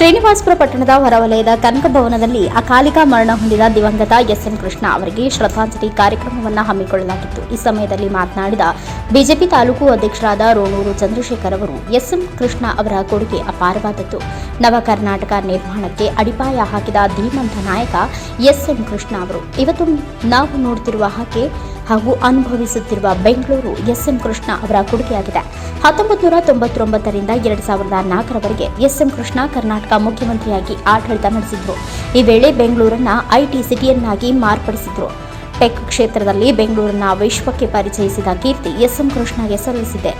ಶ್ರೀನಿವಾಸಪುರ ಪಟ್ಟಣದ ಹೊರವಲಯದ ಕನಕ ಭವನದಲ್ಲಿ ಅಕಾಲಿಕ ಮರಣ ಹೊಂದಿದ ದಿವಂಗತ ಎಸ್ ಎನ್ ಕೃಷ್ಣ ಅವರಿಗೆ ಶ್ರದ್ಧಾಂಜಲಿ ಕಾರ್ಯಕ್ರಮವನ್ನು ಹಮ್ಮಿಕೊಳ್ಳಲಾಗಿತ್ತು. ಈ ಸಮಯದಲ್ಲಿ ಮಾತನಾಡಿದ ಬಿಜೆಪಿ ತಾಲೂಕು ಅಧ್ಯಕ್ಷರಾದ ರೋಣೂರು ಚಂದ್ರಶೇಖರ್ ಅವರು, ಎಸ್ ಎಂ ಕೃಷ್ಣ ಅವರ ಕೊಡುಗೆ ಅಪಾರವಾದದ್ದು. ನವ ಕರ್ನಾಟಕ ನಿರ್ಮಾಣಕ್ಕೆ ಅಡಿಪಾಯ ಹಾಕಿದ ಧೀಮಂತ ನಾಯಕ ಎಸ್ ಎಂ ಕೃಷ್ಣ ಅವರು, ಇವತ್ತು ನಾವು ನೋಡುತ್ತಿರುವ ಹಾಗೆ ಹಾಗೂ ಅನುಭವಿಸುತ್ತಿರುವ ಬೆಂಗಳೂರು ಎಸ್ಎಂ ಕೃಷ್ಣ ಅವರ ಕೊಡುಗೆಯಾಗಿದೆ. ಹತ್ತೊಂಬತ್ತು ನೂರ ತೊಂಬತ್ತೊಂಬತ್ತರಿಂದ ಎರಡು ಸಾವಿರದ ನಾಲ್ಕರವರೆಗೆ ಎಸ್ಎಂ ಕೃಷ್ಣ ಕರ್ನಾಟಕ ಮುಖ್ಯಮಂತ್ರಿಯಾಗಿ ಆಡಳಿತ ನಡೆಸಿದ್ರು. ಈ ವೇಳೆ ಬೆಂಗಳೂರನ್ನ ಐಟಿ ಸಿಟಿಯನ್ನಾಗಿ ಮಾರ್ಪಡಿಸಿದ್ರು. ಟೆಕ್ ಕ್ಷೇತ್ರದಲ್ಲಿ ಬೆಂಗಳೂರನ್ನ ವಿಶ್ವಕ್ಕೆ ಪರಿಚಯಿಸಿದ ಕೀರ್ತಿ ಎಸ್ಎಂ ಕೃಷ್ಣಗೆ ಸಲ್ಲಿಸಿದೆ.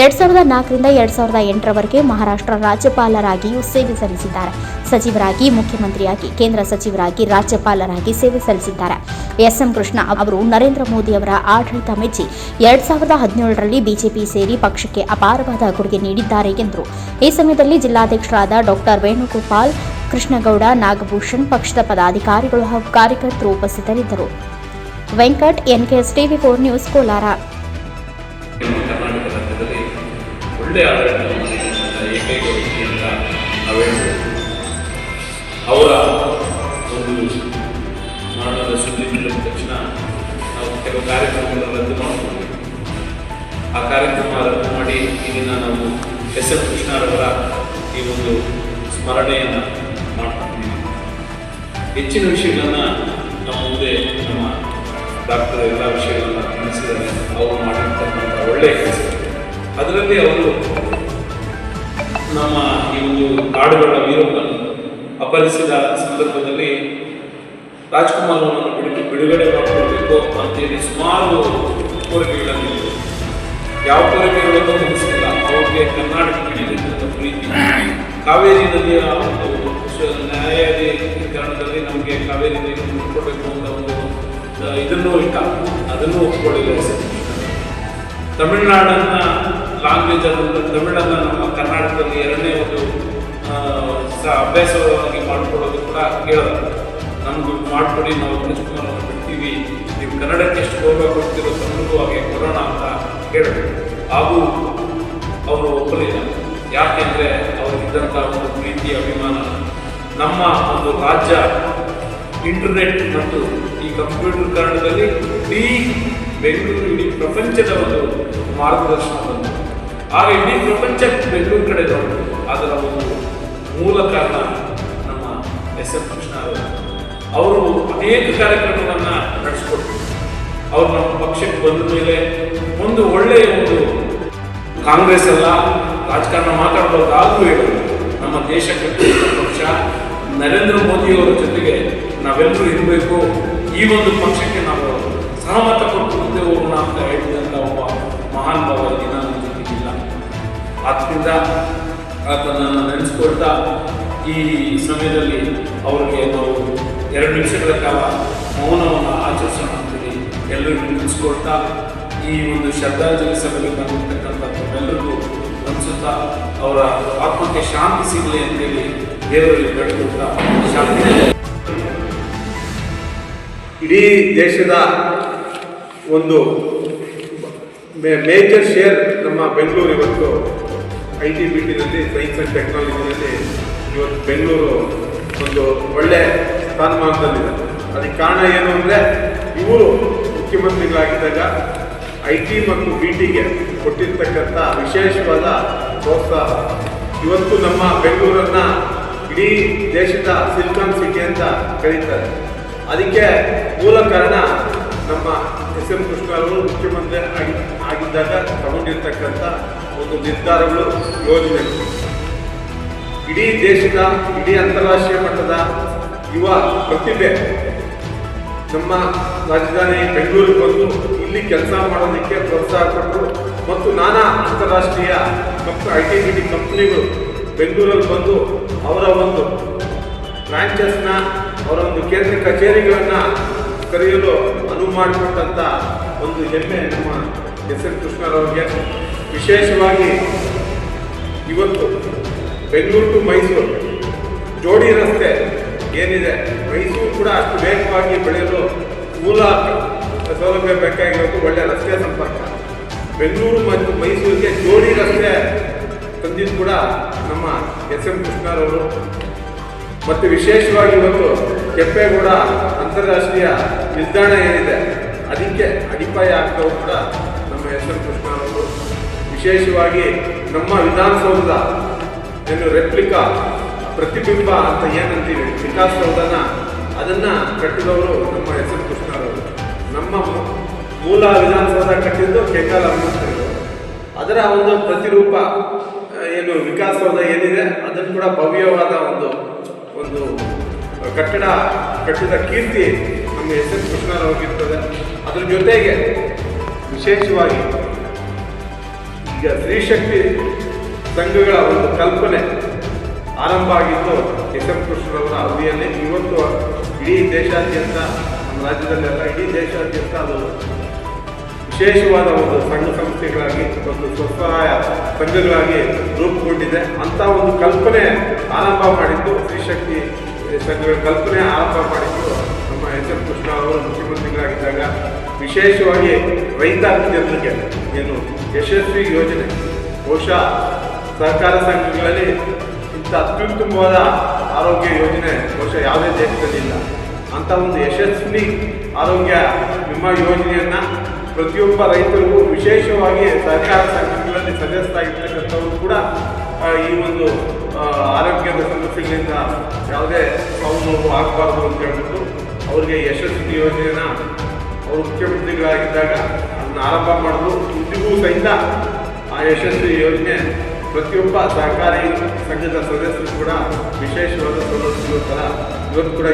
ಎರಡ್ ಸಾವಿರದ ನಾಲ್ಕರಿಂದ ಎರಡ್ ಸಾವಿರದ ಎಂಟರವರೆಗೆ ಮಹಾರಾಷ್ಟ್ರ ರಾಜ್ಯಪಾಲರಾಗಿಯೂ ಸೇವೆ ಸಲ್ಲಿಸಿದ್ದಾರೆ. ಸಚಿವರಾಗಿ, ಮುಖ್ಯಮಂತ್ರಿಯಾಗಿ, ಕೇಂದ್ರ ಸಚಿವರಾಗಿ, ರಾಜ್ಯಪಾಲರಾಗಿ ಸೇವೆ ಸಲ್ಲಿಸಿದ್ದಾರೆ. ಎಸ್ ಎಂ ಕೃಷ್ಣ ಅವರು ನರೇಂದ್ರ ಮೋದಿ ಅವರ ಆಡಳಿತ ಮೆಚ್ಚಿ ಎರಡ್ ಸಾವಿರದ ಹದಿನೇಳರಲ್ಲಿ ಬಿಜೆಪಿ ಸೇರಿ ಪಕ್ಷಕ್ಕೆ ಅಪಾರವಾದ ಕೊಡುಗೆ ನೀಡಿದ್ದಾರೆ ಎಂದರು. ಈ ಸಮಯದಲ್ಲಿ ಜಿಲ್ಲಾಧ್ಯಕ್ಷರಾದ ಡಾಕ್ಟರ್ ವೇಣುಗೋಪಾಲ್, ಕೃಷ್ಣಗೌಡ, ನಾಗಭೂಷಣ್ ಪಕ್ಷದ ಪದಾಧಿಕಾರಿಗಳು ಹಾಗೂ ಕಾರ್ಯಕರ್ತರು ಉಪಸ್ಥಿತರಿದ್ದರು. Venkat, NKS TV four news, Kolar. ಒಳ್ಳೆಯ ಆಡಳಿತವನ್ನು ಏಕೈಕ ವ್ಯಕ್ತಿ ಅಂತ ಅವರ ಒಂದು ಮರಣದ ಸುದ್ದಿ ತಿಳಿದ ತಕ್ಷಣ ನಾವು ಕೆಲವು ಕಾರ್ಯಕ್ರಮಗಳನ್ನು ರದ್ದು ಮಾಡಿಕೊಂಡ್ವಿ ಆ ಕಾರ್ಯಕ್ರಮ ರದ್ದು ಮಾಡಿ ಇದನ್ನು ನಾವು ಎಸ್ ಎಂ ಕೃಷ್ಣರವರ ಈ ಒಂದು ಸ್ಮರಣೆಯನ್ನು ಮಾಡ್ಕೊಂಡಿದ್ದೀವಿ ಹೆಚ್ಚಿನ ವಿಷಯಗಳನ್ನು ನಮ್ಮ ಮುಂದೆ ನಮ್ಮ ಡಾಕ್ಟರ್ ಎಲ್ಲ ವಿಷಯಗಳನ್ನು ತಿಳಿಸಿದ್ದಾರೆ. ಅವರು ಮಾಡಿರ್ತಕ್ಕಂಥ ಒಳ್ಳೆಯ ಕೆಲಸ. ಅದರಲ್ಲಿ ಅವರು ನಮ್ಮ ಈ ಒಂದು ಕಾಡುಗಳ ವೀರವನ್ನು ಅಪಹರಿಸಿದ ಸಂದರ್ಭದಲ್ಲಿ ರಾಜ್ಕುಮಾರ್ ಬಿಡು ಬಿಡುಗಡೆ ಮಾಡಿಕೊಳ್ಬೇಕು ಅಂತೇಳಿ ಸುಮಾರು ಕೋರಿಕೆಗಳನ್ನು. ಯಾವ ಕೋರಿಕೆಗಳನ್ನು ಮುಗಿಸಿಲ್ಲ. ಅವ್ರಿಗೆ ಕರ್ನಾಟಕ ಮೇಲೆ ಪ್ರೀತಿ. ಕಾವೇರಿ ನದಿಯ ಒಂದು ನ್ಯಾಯಾಧೀಕರಣದಲ್ಲಿ ನಮಗೆ ಕಾವೇರಿ ನೀರನ್ನು ಮುಟ್ಕೊಳ್ಬೇಕು ಅಂತ ಒಂದು ಇದನ್ನು ಇಟ್ಟ. ಅದನ್ನು ತಮಿಳುನಾಡನ್ನು ತಮಿಳುನಾಡನ್ನ ಲ್ಯಾಂಗ್ವೇಜ್ ಅದನ್ನು ತಮಿಳನ್ನು ನಮ್ಮ ಕರ್ನಾಟಕದಲ್ಲಿ ಎರಡನೇ ಒಂದು ಅಭ್ಯಾಸವಾಗಿ ಮಾಡಿಕೊಡೋದು ಕೂಡ ಕೇಳೋದು ನಮ್ದು ಮಾಡ್ಕೊಡಿ, ನಾವು ರಾಜ್ಕುಮಾರ್ ಅವ್ರನ್ನ ಬಿಡ್ತೀವಿ. ನೀವು ಕನ್ನಡಕ್ಕೆ ಎಷ್ಟು ಗೌರವ ಕೊಡ್ತಿರೋ ತಮಿಳು ಹಾಗೆ ಕೊಡೋಣ ಅಂತ ಕೇಳಬೇಕು. ಹಾಗೂ ಅವರು ಒಪ್ಪಲಿಲ್ಲ. ಯಾಕೆಂದರೆ ಅವರಿದ್ದಂಥ ಒಂದು ಪ್ರೀತಿ, ಅಭಿಮಾನ ನಮ್ಮ ಒಂದು ರಾಜ್ಯ ಇಂಟರ್ನೆಟ್ ಮತ್ತು ಈ ಕಂಪ್ಯೂಟರ್ ಕಾರಣದಲ್ಲಿ ಇಡೀ ಬೆಂಗಳೂರು, ಇಡೀ ಪ್ರಪಂಚದ ಒಂದು ಮಾರ್ಗದರ್ಶನ ಆಗ ಇಡೀ ಪ್ರಪಂಚ ಬೆಂಗಳೂರು ಕಡೆ ಅದರ ಒಂದು ಮೂಲ ಕಾರಣ ನಮ್ಮ ಎಸ್ ಎಂ ಕೃಷ್ಣ ಅವರು. ಅವರು ಅನೇಕ ಕಾರ್ಯಕ್ರಮಗಳನ್ನು ನಡೆಸ್ಕೊಟ್ರು. ಅವರು ನಮ್ಮ ಪಕ್ಷಕ್ಕೆ ಬಂದ ಮೇಲೆ ಒಂದು ಒಳ್ಳೆಯ ಒಂದು ಕಾಂಗ್ರೆಸ್ ಅಲ್ಲ, ರಾಜಕಾರಣ ಮಾತಾಡ್ಬೋದು ಆದರೂ ಹೇಳೋದು ನಮ್ಮ ದೇಶ ಪಕ್ಷ, ನರೇಂದ್ರ ಮೋದಿಯವರ ಜೊತೆಗೆ ನಾವೆಲ್ಲರೂ ಇರಬೇಕು. ಈ ಒಂದು ಪಕ್ಷಕ್ಕೆ ನಾವು ಸಹಮತ ಕೊಟ್ಟು ಮುಂದೆ ಹೋಗೋಣ ಅಂತ ಹೇಳಿದಂಥ ಒಬ್ಬ ಮಹಾನ್ ಭಾವ ಆದ್ದರಿಂದ ಆತನನ್ನು ನೆನೆಸ್ಕೊಳ್ತಾ ಈ ಸಮಯದಲ್ಲಿ ಅವರಿಗೆ ನಾವು ಎರಡು ನಿಮಿಷಗಳ ಕಾಲ ಮೌನವನ್ನು ಆಚರಿಸೋಣ ಅಂತೇಳಿ ಎಲ್ಲರಿಗೂ ನೆನೆಸ್ಕೊಳ್ತಾ ಈ ಒಂದು ಶ್ರದ್ಧಾಂಜಲಿ ಸಭೆಗೆ ಬಂದಿರತಕ್ಕಂಥ ಎಲ್ಲರಿಗೂ ಅನಿಸುತ್ತಾ ಅವರ ಆತ್ಮಕ್ಕೆ ಶಾಂತಿ ಸಿಗಲಿ ಅಂತೇಳಿ ದೇವರಲ್ಲಿ ಬೇಡಿಕೊಳ್ತಾ ಶಾಂತಿ. ಇಡೀ ದೇಶದ ಒಂದು ಮೇಜರ್ ಶೇರ್ ನಮ್ಮ ಬೆಂಗಳೂರು ಇವತ್ತು ಐ ಟಿ ಬಿ ಟಿನಲ್ಲಿ ಸೈನ್ಸ್ ಆ್ಯಂಡ್ ಟೆಕ್ನಾಲಜಿನಲ್ಲಿ ಇವತ್ತು ಬೆಂಗಳೂರು ಒಂದು ಒಳ್ಳೆ ಸ್ಥಾನಮಾನದಲ್ಲಿದೆ. ಅದಕ್ಕೆ ಕಾರಣ ಏನು ಅಂದರೆ ಇವರು ಮುಖ್ಯಮಂತ್ರಿಗಳಾಗಿದ್ದಾಗ ಐ ಟಿ ಮತ್ತು ಬಿ ಟಿಗೆ ಕೊಟ್ಟಿರ್ತಕ್ಕಂಥ ವಿಶೇಷವಾದ ಪ್ರೋತ್ಸಾಹ. ಇವತ್ತು ನಮ್ಮ ಬೆಂಗಳೂರನ್ನು ಇಡೀ ದೇಶದ ಸಿಲಿಕಾನ್ ಸಿಟಿ ಅಂತ ಕರೀತಾರೆ. ಅದಕ್ಕೆ ಮೂಲ ಕಾರಣ ನಮ್ಮ ಎಸ್ ಎಂ ಕೃಷ್ಣ ಅವರು ಮುಖ್ಯಮಂತ್ರಿ ಆಗಿ ಆಗಿದ್ದಾಗ ತಗೊಂಡಿರ್ತಕ್ಕಂಥ ಒಂದು ನಿರ್ಧಾರಗಳು ಯೋಜನೆಗಳು ಇಡೀ ದೇಶದ, ಇಡೀ ಅಂತಾರಾಷ್ಟ್ರೀಯ ಮಟ್ಟದ ಯುವ ಪ್ರತಿಭೆ ನಮ್ಮ ರಾಜಧಾನಿ ಬೆಂಗಳೂರಿಗೆ ಬಂದು ಇಲ್ಲಿ ಕೆಲಸ ಮಾಡೋದಕ್ಕೆ ಪ್ರೋತ್ಸಾಹ ಕೊಟ್ಟರು. ಮತ್ತು ನಾನಾ ಅಂತಾರಾಷ್ಟ್ರೀಯ comp, I T B T ಕಂಪ್ನಿಗಳು ಬೆಂಗಳೂರಲ್ಲಿ ಬಂದು ಅವರ ಒಂದು ಬ್ರಾಂಚಸ್ನ ಅವರ ಒಂದು ಕೇಂದ್ರ ಕಚೇರಿಗಳನ್ನು ಕರೆಯಲು ಅನುವು ಮಾಡಿಕೊಟ್ಟಂಥ ಒಂದು ಹೆಮ್ಮೆ ನಮ್ಮ ಎಸ್ ಎನ್ ಕೃಷ್ಣರವ್ರಿಗೆ ವಿಶೇಷವಾಗಿ ಇವತ್ತು ಬೆಂಗಳೂರು ಟು ಮೈಸೂರು ಜೋಡಿ ರಸ್ತೆ ಏನಿದೆ, ಮೈಸೂರು ಕೂಡ ಅಷ್ಟು ವೇಗವಾಗಿ ಬೆಳೆಯಲು ಮೂಲ ಸೌಲಭ್ಯ ಬೇಕಾಗಿರೋದು ಒಳ್ಳೆಯ ರಸ್ತೆ ಸಂಪರ್ಕ. ಬೆಂಗಳೂರು ಮತ್ತು ಮೈಸೂರಿಗೆ ಜೋಡಿ ರಸ್ತೆ ತಂದಿದ್ದು ಕೂಡ ನಮ್ಮ ಎಸ್ ಎಂ ಕೃಷ್ಣರವರು ಮತ್ತು ವಿಶೇಷವಾಗಿ ಇವತ್ತು ಕೆಂಪೇಗೌಡ ಅಂತಾರಾಷ್ಟ್ರೀಯ ನಿಲ್ದಾಣ ಏನಿದೆ, ಅದಕ್ಕೆ ಅಡಿಪಾಯ ಆಗ್ತವರು ಕೂಡ ನಮ್ಮ ಎಸ್ ಎಂ ಕೃಷ್ಣರವರು ವಿಶೇಷವಾಗಿ ನಮ್ಮ ವಿಧಾನಸೌಧದ ಏನು ರೆಪ್ಲಿಕಾ ಪ್ರತಿಬಿಂಬ ಅಂತ ಏನಂತೀವಿ? ವಿಕಾಸಸೌಧನ, ಅದನ್ನು ಕಟ್ಟಿದವರು ನಮ್ಮ ಹೆಸರು ಎಂ ನಮ್ಮ ಮೂಲ ವಿಧಾನಸೌಧ ಕಟ್ಟಿದ್ದು ಕೆಕಾಲ ಅಂಬೇಡ್ಕರ್ ಅದರ ಒಂದು ಪ್ರತಿರೂಪ, ಏನು ವಿಕಾಸಸೌಧ ಏನಿದೆ, ಅದನ್ನು ಕೂಡ ಭವ್ಯವಾದ ಒಂದು ಒಂದು ಕಟ್ಟಡ ಕಟ್ಟಿದ ಕೀರ್ತಿ ನಮ್ಮ ಎಸ್ ಕೃಷ್ಣರವ್ರಿಗಿರ್ತದೆ ಅದ್ರ ಜೊತೆಗೆ ವಿಶೇಷವಾಗಿ ಈಗ ಸ್ತ್ರೀಶಕ್ತಿ ಸಂಘಗಳ ಒಂದು ಕಲ್ಪನೆ ಆರಂಭ ಆಗಿದ್ದು ಎಸ್ ಎಂ ಕೃಷ್ಣರವರ ಅವಧಿಯಲ್ಲಿ. ಇವತ್ತು ಇಡೀ ದೇಶಾದ್ಯಂತ, ನಮ್ಮ ರಾಜ್ಯದಲ್ಲೆಲ್ಲ ಇಡೀ ದೇಶಾದ್ಯಂತ ಅದು ವಿಶೇಷವಾದ ಒಂದು ಸಂಘ ಸಂಸ್ಥೆಗಳಾಗಿ ಒಂದು ಸ್ವಸಹಾಯ ಸಂಘಗಳಾಗಿ ರೂಪುಗೊಂಡಿದೆ. ಅಂತ ಒಂದು ಕಲ್ಪನೆ ಆರಂಭ ಮಾಡಿದ್ದು, ಸ್ತ್ರೀಶಕ್ತಿ ಸಂಘಗಳ ಕಲ್ಪನೆ ಆರಂಭ ಮಾಡಿದ್ದು ನಮ್ಮ ಎಸ್ ಎಂ ಕೃಷ್ಣ ಅವರು ಮುಖ್ಯಮಂತ್ರಿಗಳಾಗಿದ್ದಾಗ. ವಿಶೇಷವಾಗಿ ರೈತ ಜನರಿಗೆ ಏನು ಯಶಸ್ವಿ ಯೋಜನೆ ಬಹುಶಃ ಸಹಕಾರ ಸಂಘಗಳಲ್ಲಿ ಇಂಥ ಅತ್ಯುತ್ತಮವಾದ ಆರೋಗ್ಯ ಯೋಜನೆ ಬಹುಶಃ ಯಾವುದೇ ದೇಶದಲ್ಲಿ ಇಲ್ಲ. ಅಂತ ಒಂದು ಯಶಸ್ವಿ ಆರೋಗ್ಯ ವಿಮಾ ಯೋಜನೆಯನ್ನು ಪ್ರತಿಯೊಬ್ಬ ರೈತರಿಗೂ ವಿಶೇಷವಾಗಿ ಸಹಕಾರ ಸಂಘಗಳಲ್ಲಿ ಸದಸ್ಯರಾಗಿರ್ತಕ್ಕಂಥವರು ಕೂಡ ಈ ಒಂದು ಆರೋಗ್ಯದ ಸಮಸ್ಯೆಗಳಿಂದ ಯಾವುದೇ ನೋವು ಆಗಬಾರ್ದು ಅಂತ ಹೇಳ್ಬಿಟ್ಟು ಅವರಿಗೆ ಯಶಸ್ವಿ ಯೋಜನೆಯನ್ನ ಅವರು ಮುಖ್ಯಮಂತ್ರಿಗಳಾಗಿದ್ದಾಗ ಅದನ್ನು ಆರಂಭ ಮಾಡಲು ಇಂದಿಗೂ ಸಹಿತ ಆ ಯಶಸ್ವಿ ಯೋಜನೆ ಪ್ರತಿಯೊಬ್ಬ ಸಹಕಾರಿ ಸಂಘದ ಸದಸ್ಯರು ಕೂಡ ವಿಶೇಷವಾದ ಸೌಲಭ್ಯಗಳ ಥರ ಇವತ್ತು ಕೂಡ